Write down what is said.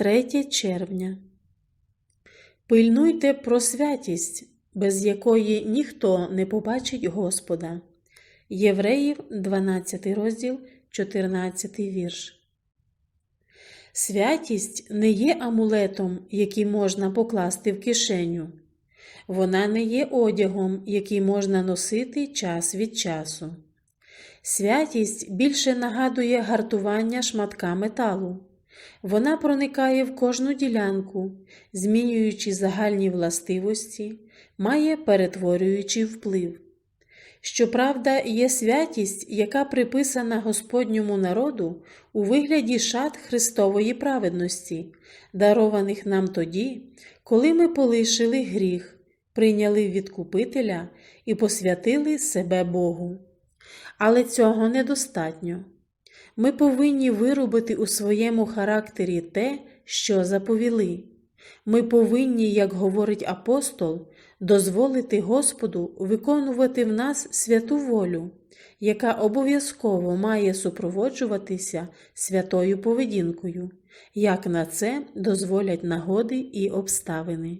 3 червня. Пильнуйте про святість, без якої ніхто не побачить Господа. Євреїв 12 розділ, 14 вірш. Святість не є амулетом, який можна покласти в кишеню. Вона не є одягом, який можна носити час від часу. Святість більше нагадує гартування шматка металу. Вона проникає в кожну ділянку, змінюючи загальні властивості, має перетворюючий вплив. Щоправда, є святість, яка приписана Господньому народу у вигляді шат Христової праведності, дарованих нам тоді, коли ми полишили гріх, прийняли відкупителя і посвятили себе Богу. Але цього недостатньо. Ми повинні виробити у своєму характері те, що заповіли. Ми повинні, як говорить апостол, дозволити Господу виконувати в нас святу волю, яка обов'язково має супроводжуватися святою поведінкою, як на це дозволять нагоди і обставини.